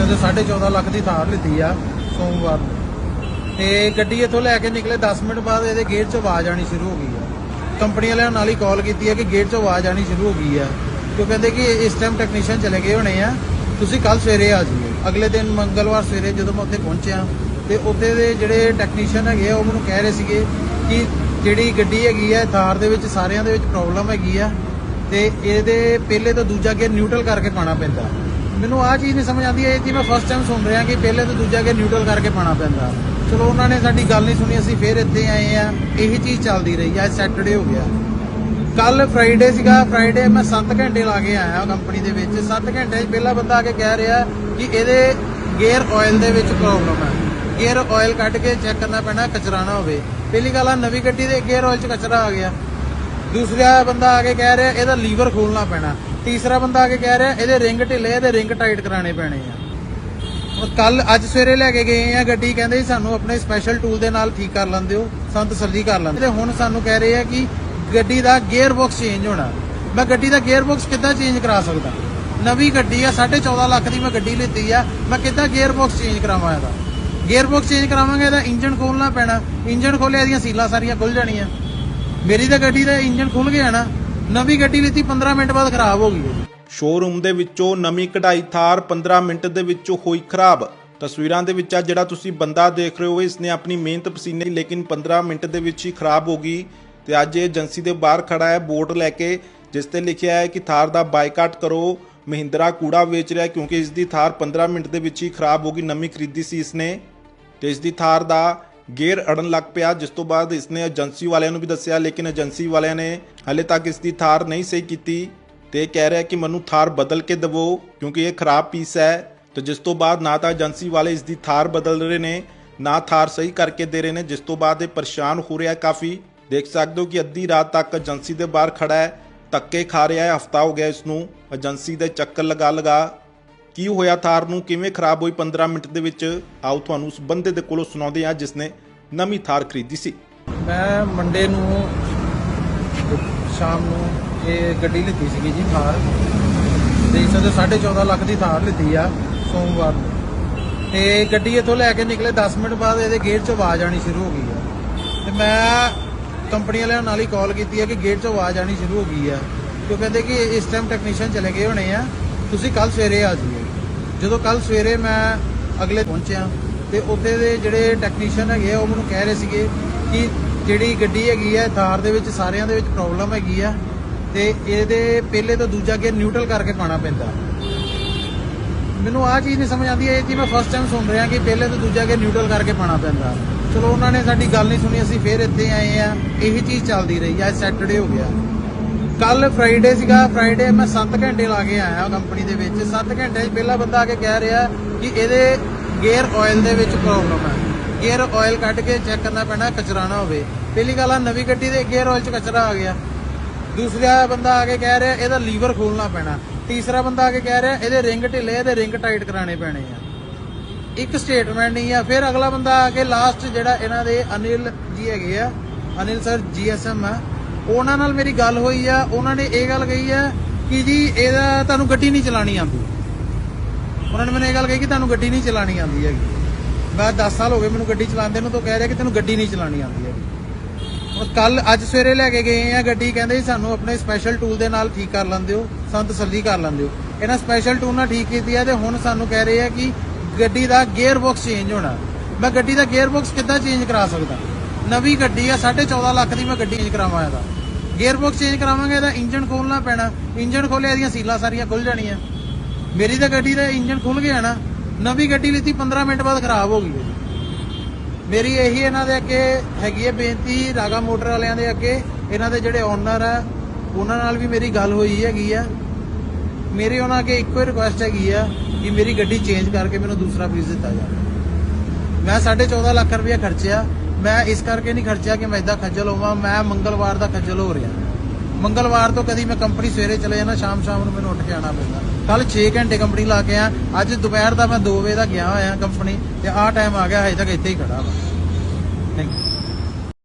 ਸਕਦੇ 14.5 ਲੱਖ ਦੀ ਥਾਰ ਲਿੱਤੀ ਆ ਸੋਮਵਾਰ ਨੂੰ। ਤੇ ਗੱਡੀ ਇੱਥੋਂ ਲੈ ਕੇ ਨਿਕਲੇ 10 ਮਿੰਟ ਬਾਅਦ ਇਹਦੇ ਗੇਟ 'ਚ ਆਵਾਜ਼ ਆਣੀ ਸ਼ੁਰੂ ਹੋ ਗਈ ਆ। ਕੰਪਨੀ ਵਾਲਿਆਂ ਨਾਲ ਹੀ ਕਾਲ ਕੀਤੀ ਹੈ ਕਿ ਗੇਟ 'ਚ ਆਵਾਜ਼ ਆਣੀ ਸ਼ੁਰੂ ਹੋ ਗਈ ਆ। ਤੇ ਉਹ ਕਹਿੰਦੇ ਕਿ ਇਸ ਟਾਈਮ ਟੈਕਨੀਸ਼ੀਅਨ ਚਲੇ ਗਏ ਹੋਣੇ ਆ। ਤੁਸੀਂ ਕੱਲ ਸਵੇਰੇ ਆ ਜਿਓ। ਅਗਲੇ ਦਿਨ ਮੰਗਲਵਾਰ ਸਵੇਰੇ ਜਦੋਂ ਮੈਂ ਉੱਥੇ ਪਹੁੰਚਿਆ, ਤੇ ਉੱਥੇ ਦੇ ਜਿਹੜੇ ਟੈਕਨੀਸ਼ੀਅਨ ਹੈਗੇ ਆ, ਉਹ ਮੈਨੂੰ ਕਹਿ ਰਹੇ ਸੀਗੇ ਕਿ ਜਿਹੜੀ ਗੱਡੀ ਹੈਗੀ ਆ, ਥਾਰ ਦੇ ਵਿੱਚ, ਸਾਰਿਆਂ ਦੇ ਵਿੱਚ ਪ੍ਰੋਬਲਮ ਹੈਗੀ ਆ। ਤੇ ਇਹਦੇ ਪਹਿਲੇ ਤੋਂ ਦੂਜਾ ਗੇਅਰ ਨਿਊਟਰਲ ਕਰਕੇ ਪਾਣਾ ਪੈਂਦਾ। ਮੈਨੂੰ ਆਹ ਚੀਜ਼ ਨਹੀਂ ਸਮਝ ਆਉਂਦੀ, ਇਹ ਜੀ ਮੈਂ ਫਸਟ ਟਾਈਮ ਸੁਣ ਰਿਹਾ ਕਿ ਪਹਿਲੇ ਤੋਂ ਦੂਜਾ ਗੇਅਰ ਨਿਊਟਰਲ ਕਰਕੇ ਪਾਣਾ ਪੈਂਦਾ। ਚਲੋ, ਉਹਨਾਂ ਨੇ ਸਾਡੀ ਗੱਲ ਨਹੀਂ ਸੁਣੀ, ਅਸੀਂ ਫੇਰ ਇੱਥੇ ਆਏ ਆ। ਇਹੀ ਚੀਜ਼ ਚੱਲਦੀ ਰਹੀ, ਅੱਜ ਸੈਟਰਡੇ ਹੋ ਗਿਆ। ਕੱਲ ਫਰਾਈਡੇ ਸੀਗਾ ਫਰਾਈਡੇ ਮੈਂ 7 ਘੰਟੇ ਲਾ ਕੇ ਆਇਆ ਕੰਪਨੀ ਦੇ ਵਿੱਚ। 7 ਘੰਟੇ 'ਚ ਪਹਿਲਾ ਬੰਦਾ ਆ ਕੇ ਕਹਿ ਰਿਹਾ ਕਿ ਇਹਦੇ ਗੇਅਰ ਆਇਲ ਦੇ ਵਿੱਚ ਪ੍ਰੋਬਲਮ ਹੈ ਗੇਅਰ ਆਇਲ ਕੱਢ ਕੇ ਚੈੱਕ ਕਰਨਾ ਪੈਣਾ ਕਚਰਾ ਨਾ ਹੋਵੇ। ਪਹਿਲੀ ਗੱਲ ਆ, ਨਵੀਂ ਗੱਡੀ ਦੇ ਗੇਅਰ ਆਇਲ 'ਚ ਕਚਰਾ ਆ ਗਿਆ। ਦੂਸਰਾ ਬੰਦਾ ਆ ਕੇ ਕਹਿ ਰਿਹਾ, ਇਹਦਾ ਲੀਵਰ ਖੋਲਣਾ ਪੈਣਾ। ਤੀਸਰਾ ਬੰਦਾ ਆ ਕੇ ਕਹਿ ਰਿਹਾ, ਇਹਦੇ ਰਿੰਗ ਢਿੱਲੇ ਇਹਦੇ ਰਿੰਗ ਟਾਈਟ ਕਰਾਣੇ ਪੈਣੇ ਆ। ਕੱਲ ਅੱਜ ਸਵੇਰੇ ਲੈ ਕੇ ਗਏ ਆ ਗੱਡੀ, ਕਹਿੰਦੇ ਸੀ ਸਾਨੂੰ ਆਪਣੇ ਸਪੈਸ਼ਲ ਟੂਲ ਦੇ ਨਾਲ ਠੀਕ ਕਰ ਲੈਂਦੇ ਹੋ ਸਾਨੂੰ ਤਸੱਲੀ ਕਰ ਲੈਂਦੇ ਤੇ ਹੁਣ ਸਾਨੂੰ ਕਹਿ ਰਹੇ ਆ ਕਿ ਗੱਡੀ ਦਾ ਗੇਅਰ ਬਾਕਸ ਚੇਂਜ ਹੋਣਾ। ਮੈਂ ਗੱਡੀ ਦਾ ਗੇਅਰ ਬਾਕਸ ਕਿੱਦਾਂ ਚੇਂਜ ਕਰਾ ਸਕਦਾ? ਨਵੀਂ ਗੱਡੀ ਆ 14.5 ਲੱਖ ਦੀ ਮੈਂ ਗੱਡੀ ਲਿੱਤੀ ਆ, ਮੈਂ ਕਿੱਦਾਂ ਗੇਅਰ ਬਾਕਸ ਚੇਂਜ ਕਰਾਵਾਂ ਇਹਦਾ? ਗੇਅਰ ਬਾਕਸ ਚੇਂਜ ਕਰਾਵਾਂਗੇ ਇਹਦਾ ਇੰਜਨ ਖੋਲਣਾ ਪੈਣਾ। ਇੰਜਨ ਖੋਲਿਆ ਇਹਦੀਆਂ ਸੀਲਾਂ ਸਾਰੀਆਂ ਖੁੱਲ ਜਾਣੀਆਂ। ਮੇਰੀ ਤਾਂ ਗੱਡੀ ਦਾ ਇੰਜਨ ਖੁੱਲ ਗਿਆ ਨਾ। ਨਵੀਂ ਗੱਡੀ ਲਿੱਤੀ 15 ਮਿੰਟ ਬਾਅਦ ਖਰਾਬ ਹੋ ਗਈ ਹੈ ਸ਼ੋਰੂਮ ਦੇ ਵਿੱਚੋਂ ਨਵੀਂ ਕਢਾਈ ਥਾਰ 15 ਮਿੰਟ ਦੇ ਵਿੱਚੋਂ ਹੋਈ ਖਰਾਬ। ਤਸਵੀਰਾਂ ਦੇ ਵਿੱਚ ਆ ਜਿਹੜਾ ਤੁਸੀਂ ਬੰਦਾ ਦੇਖ ਰਹੇ ਹੋ ਇਸ ਨੇ ਆਪਣੀ ਮਿਹਨਤ ਪਸੀਨੇ ਦੀ ਲੇਕਿਨ 15 ਮਿੰਟ ਦੇ ਵਿੱਚ ਹੀ ਖਰਾਬ ਹੋ ਗਈ। ਤੇ ਅੱਜ ਇਹ ਏਜੰਸੀ ਦੇ ਬਾਹਰ ਖੜਾ ਹੈ, ਬੋਰਡ ਲੈ ਕੇ, ਜਿਸ ਤੇ ਲਿਖਿਆ ਹੈ ਕਿ ਥਾਰ ਦਾ ਬਾਈਕਾਟ ਕਰੋ, ਮਹਿੰਦਰਾ ਕੂੜਾ ਵੇਚ ਰਿਹਾ ਹੈ ਕਿਉਂਕਿ ਇਸ ਦੀ ਥਾਰ 15 ਮਿੰਟ ਦੇ ਵਿੱਚ ਹੀ ਖਰਾਬ ਹੋ ਗਈ, ਨਵੀਂ ਖਰੀਦੀ ਸੀ ਇਸ ਨੇ ਤੇ ਇਸ ਦੀ ਥਾਰ ਦਾ ਗੇਅਰ ਅੜਨ ਲੱਗ ਪਿਆ, ਜਿਸ ਤੋਂ ਬਾਅਦ ਇਸਨੇ ਏਜੰਸੀ ਵਾਲਿਆਂ ਨੂੰ ਵੀ ਦੱਸਿਆ, ਲੇਕਿਨ ਏਜੰਸੀ ਵਾਲਿਆਂ ਨੇ ਹਲੇ ਤੱਕ ਇਸ ਦੀ ਥਾਰ ਨਹੀਂ ਸਹੀ ਕੀਤੀ ਤੇ ਕਹਿ ਰਿਹਾ ਕਿ ਮੈਨੂੰ ਥਾਰ ਬਦਲ ਕੇ ਦਿਵੋ, ਕਿਉਂਕਿ ਇਹ ਖਰਾਬ ਪੀਸ ਹੈ ਤੇ ਜਿਸ ਤੋਂ ਬਾਅਦ ਨਾ ਤਾਂ ਏਜੰਸੀ ਵਾਲੇ ਇਸ ਦੀ ਥਾਰ ਬਦਲ ਰਹੇ ਨੇ, ਨਾ ਥਾਰ ਸਹੀ ਕਰਕੇ ਦੇ ਰਹੇ ਨੇ, ਜਿਸ ਤੋਂ ਬਾਅਦ ਇਹ ਪਰੇਸ਼ਾਨ ਹੋ ਰਿਹਾ ਕਾਫੀ। ਦੇਖ ਸਕਦੇ ਹੋ ਕਿ ਅੱਧੀ ਰਾਤ ਤੱਕ ਏਜੰਸੀ ਦੇ ਬਾਹਰ ਖੜਾ ਹੈ, ਧੱਕੇ ਖਾ ਰਿਹਾ ਹੈ, ਹਫਤਾ ਹੋ ਗਿਆ ਇਸ ਨੂੰ ਏਜੰਸੀ ਦੇ ਚੱਕਰ ਲਗਾ ਲਗਾ। ਕੀ ਹੋਇਆ ਥਾਰ ਨੂੰ? ਕਿਵੇਂ ਖਰਾਬ ਹੋਈ? 15 ਮਿੰਟ ਦੇ ਵਿੱਚ ਆਓ ਤੁਹਾਨੂੰ ਉਸ ਬੰਦੇ ਦੇ ਕੋਲੋਂ ਸੁਣਾਉਂਦੇ ਹਾਂ, ਜਿਸ ਨੇ ਨਵੀਂ ਥਾਰ ਖਰੀਦੀ ਸੀ। ਮੈਂ ਮੰਡੇ ਨੂੰ ਸ਼ਾਮ ਨੂੰ ਇਹ ਗੱਡੀ ਲਿੱਤੀ ਸੀਗੀ ਜੀ ਥਾਰ। ਦੇਖ ਸਕਦੇ 14.5 ਲੱਖ ਦੀ ਥਾਰ ਲਿੱਤੀ ਆ ਸੋਮਵਾਰ ਨੂੰ। ਤੇ ਗੱਡੀ ਇੱਥੋਂ ਲੈ ਕੇ ਨਿਕਲੇ 10 ਮਿੰਟ ਬਾਅਦ ਇਹਦੇ ਗੇਟ 'ਚ ਆਵਾਜ਼ ਆਣੀ ਸ਼ੁਰੂ ਹੋ ਗਈ ਆ। ਤੇ ਮੈਂ ਕੰਪਨੀ ਵਾਲਿਆਂ ਨਾਲ ਹੀ ਕਾਲ ਕੀਤੀ ਹੈ ਕਿ ਗੇਟ 'ਚ ਆਵਾਜ਼ ਆਣੀ ਸ਼ੁਰੂ ਹੋ ਗਈ ਆ। ਤੇ ਉਹ ਕਹਿੰਦੇ ਕਿ ਇਸ ਟਾਈਮ ਟੈਕਨੀਸ਼ੀਅਨ ਚਲੇ ਗਏ ਹੋਣੇ ਆ। ਤੁਸੀਂ ਕੱਲ ਸਵੇਰੇ ਆ ਜਾਈਓ ਜਦੋਂ ਕੱਲ ਸਵੇਰੇ ਮੈਂ ਅਗਲੇ ਪਹੁੰਚਿਆ ਤੇ ਉੱਥੇ ਦੇ ਜਿਹੜੇ ਟੈਕਨੀਸ਼ੀਅਨ ਹੈਗੇ ਆ, ਉਹ ਮੈਨੂੰ ਕਹਿ ਰਹੇ ਸੀਗੇ ਕਿ ਜਿਹੜੀ ਗੱਡੀ ਹੈਗੀ ਆ, ਥਾਰ ਦੇ ਵਿੱਚ, ਸਾਰਿਆਂ ਦੇ ਵਿੱਚ ਪ੍ਰੋਬਲਮ ਹੈਗੀ ਆ ਤੇ ਇਹਦੇ ਪਹਿਲੇ ਤੋਂ ਦੂਜਾ ਗੇਅਰ ਨਿਊਟਰਲ ਕਰਕੇ ਪਾਣਾ ਪੈਂਦਾ। ਮੈਨੂੰ ਆਹ ਚੀਜ਼ ਨਹੀਂ ਸਮਝ ਆਉਂਦੀ, ਇਹ ਚੀਜ਼ ਮੈਂ ਫਸਟ ਟਾਈਮ ਸੁਣ ਰਿਹਾ ਕਿ ਪਹਿਲੇ ਤੋਂ ਦੂਜਾ ਗੇਅਰ ਨਿਊਟਰਲ ਕਰਕੇ ਪਾਣਾ ਪੈਂਦਾ। ਚਲੋ, ਉਹਨਾਂ ਨੇ ਸਾਡੀ ਗੱਲ ਨਹੀਂ ਸੁਣੀ, ਅਸੀਂ ਫੇਰ ਇੱਥੇ ਆਏ ਆ, ਇਹੀ ਚੀਜ਼ ਚੱਲਦੀ ਰਹੀ ਅੱਜ ਸੈਟਰਡੇ ਹੋ ਗਿਆ। ਕੱਲ ਫਰਾਈਡੇ ਸੀਗਾ ਫਰਾਈਡੇ ਮੈਂ 7 ਘੰਟੇ ਲਾ ਕੇ ਆਇਆ ਕੰਪਨੀ ਦੇ ਵਿੱਚ। 7 ਘੰਟੇ 'ਚ ਪਹਿਲਾ ਬੰਦਾ ਆ ਕੇ ਕਹਿ ਰਿਹਾ ਕਿ ਇਹਦੇ ਗੇਅਰ ਆਇਲ ਦੇ ਵਿੱਚ ਪ੍ਰੋਬਲਮ ਹੈ। ਗੇਅਰ ਆਇਲ ਕੱਢ ਕੇ ਚੈੱਕ ਕਰਨਾ ਪੈਣਾ ਕਚਰਾ ਨਾ ਹੋਵੇ। ਪਹਿਲੀ ਗੱਲ ਆ, ਨਵੀਂ ਗੱਡੀ ਦੇ ਗੇਅਰ ਆਇਲ 'ਚ ਕਚਰਾ ਆ ਗਿਆ। ਦੂਸਰਾ ਬੰਦਾ ਆ ਕੇ ਕਹਿ ਰਿਹਾ, ਇਹਦਾ ਲੀਵਰ ਖੋਲਣਾ ਪੈਣਾ। ਤੀਸਰਾ ਬੰਦਾ ਆ ਕੇ ਕਹਿ ਰਿਹਾ, ਇਹਦੇ ਰਿੰਗ ਢਿੱਲੇ, ਇਹਦੇ ਰਿੰਗ ਟਾਈਟ ਕਰਾਣੇ ਪੈਣੇ ਆ। ਇੱਕ ਸਟੇਟਮੈਂਟ ਨਹੀਂ ਆ, ਫਿਰ ਅਗਲਾ ਬੰਦਾ ਆ ਕੇ ਲਾਸਟ ਜਿਹੜਾ ਇਹਨਾਂ ਦੇ ਅਨਿਲ ਜੀ ਹੈਗੇ ਆ, ਅਨਿਲ ਸਰ ਜੀਐਸਐਮ ਆ, ਉਹਨਾਂ ਨਾਲ ਮੇਰੀ ਗੱਲ ਹੋਈ ਆ, ਉਹਨਾਂ ਨੇ ਇਹ ਗੱਲ ਕਹੀ ਆ ਕਿ ਜੀ, ਇਹਦਾ ਤੁਹਾਨੂੰ ਗੱਡੀ ਨਹੀਂ ਚਲਾਣੀ ਆਉਂਦੀ। ਉਹਨਾਂ ਨੇ ਮੈਨੂੰ ਇਹ ਗੱਲ ਕਹੀ ਕਿ ਤੁਹਾਨੂੰ ਗੱਡੀ ਨਹੀਂ ਚਲਾਣੀ ਆਉਂਦੀ ਹੈਗੀ। ਮੈਂ 10 ਸਾਲ ਹੋ ਗਏ ਮੈਨੂੰ ਗੱਡੀ ਚਲਾਉਂਦੇ ਨੂੰ, ਤਾਂ ਕਹਿ ਰਿਹਾ ਕਿ ਤੈਨੂੰ ਗੱਡੀ ਨਹੀਂ ਚਲਾਣੀ ਆਉਂਦੀ ਹੈਗੀ। ਹੁਣ ਕੱਲ ਅੱਜ ਸਵੇਰੇ ਲੈ ਕੇ ਗਏ ਆ ਗੱਡੀ, ਕਹਿੰਦੇ ਸਾਨੂੰ ਆਪਣੇ ਸਪੈਸ਼ਲ ਟੂਲ ਦੇ ਨਾਲ ਠੀਕ ਕਰ ਲੈਂਦੇ ਹੋ ਸਾਨੂੰ ਤਸੱਲੀ ਕਰ ਲੈਂਦੇ ਹੋ। ਇਹਨਾਂ ਸਪੈਸ਼ਲ ਟੂਲ ਨਾਲ ਠੀਕ ਕੀਤੀ ਹੈ ਤੇ ਹੁਣ ਸਾਨੂੰ ਕਹਿ ਰਹੇ ਆ ਕਿ ਗੱਡੀ ਦਾ ਗੇਅਰ ਬਾਕਸ ਚੇਂਜ ਹੋਣਾ। ਮੈਂ ਗੱਡੀ ਦਾ ਗੇਅਰ ਬਾਕਸ ਕਿੱਦਾਂ ਚੇਂਜ ਕਰਾ ਸਕਦਾ? ਨਵੀਂ ਗੱਡੀ ਆ 14.5 ਲੱਖ ਦੀ ਮੈਂ ਗੱਡੀ ਚੇਂਜ ਕਰਾਵਾਂ ਇਹਦਾ। ਗੇਅਰ ਬਾਕਸ ਚੇਂਜ ਕਰਾਵਾਂਗੇ ਇਹਦਾ ਇੰਜਨ ਖੋਲਣਾ ਪੈਣਾ। ਇੰਜਨ ਖੋਲਿਆ ਇਹਦੀਆਂ ਸੀਲਾਂ ਸਾਰੀਆਂ ਖੁੱਲ ਜਾਣੀਆਂ। ਮੇਰੀ ਤਾਂ ਗੱਡੀ ਦਾ ਇੰਜਨ ਖੁੱਲ ਗਿਆ ਨਾ, ਨਵੀਂ ਗੱਡੀ ਲਿੱਤੀ 15 ਮਿੰਟ ਬਾਅਦ ਖਰਾਬ ਹੋ ਗਈ ਹੈ ਮੇਰੀ ਇਹੀ ਇਹਨਾਂ ਦੇ ਅੱਗੇ ਹੈਗੀ ਹੈ ਬੇਨਤੀ, ਰਾਗਾ ਮੋਟਰ ਵਾਲਿਆਂ ਦੇ ਅੱਗੇ। ਇਹਨਾਂ ਦੇ ਜਿਹੜੇ ਓਨਰ ਆ, ਉਹਨਾਂ ਨਾਲ ਵੀ ਮੇਰੀ ਗੱਲ ਹੋਈ ਹੈਗੀ ਆ। ਮੇਰੀ ਉਹਨਾਂ ਅੱਗੇ ਇੱਕੋ ਹੀ ਰਿਕੁਐਸਟ ਹੈਗੀ ਆ ਕਿ ਮੇਰੀ ਗੱਡੀ ਚੇਂਜ ਕਰਕੇ ਮੈਨੂੰ ਦੂਸਰਾ ਪੀਸ ਦਿੱਤਾ ਜਾਵੇ। ਮੈਂ 14.5 ਲੱਖ ਰੁਪਇਆ ਖਰਚਿਆ। ਮੈਂ ਇਸ ਕਰਕੇ ਨਹੀਂ ਖਰਚਿਆ ਕਿ ਮੈਂ ਇਦਾਂ ਖੱਜਲ ਹੋਵਾਂ, ਮੈਂ ਮੰਗਲਵਾਰ ਦਾ ਖੱਜਲ ਹੋ ਰਿਹਾ। ਮੰਗਲਵਾਰ ਤੋਂ ਕਦੀ ਮੈਂ ਕੰਪਨੀ ਸਵੇਰੇ ਚਲੇ ਜਾਣਾ ਸ਼ਾਮ ਸ਼ਾਮ ਨੂੰ ਮੈਨੂੰ ਉੱਠ ਕੇ ਆਣਾ ਪੈਂਦਾ। ਕੱਲ 6 ਘੰਟੇ ਕੰਪਨੀ ਲਾ ਕੇ ਆ ਅੱਜ ਦੁਪਹਿਰ ਦਾ ਮੈਂ 2 ਵਜੇ ਦਾ ਗਿਆ ਹੋਇਆ ਕੰਪਨੀ, ਤੇ ਆਹ ਟਾਈਮ ਆ ਗਿਆ, ਹਜੇ ਤੱਕ ਇੱਥੇ ਹੀ ਖੜਾ ਵਾ।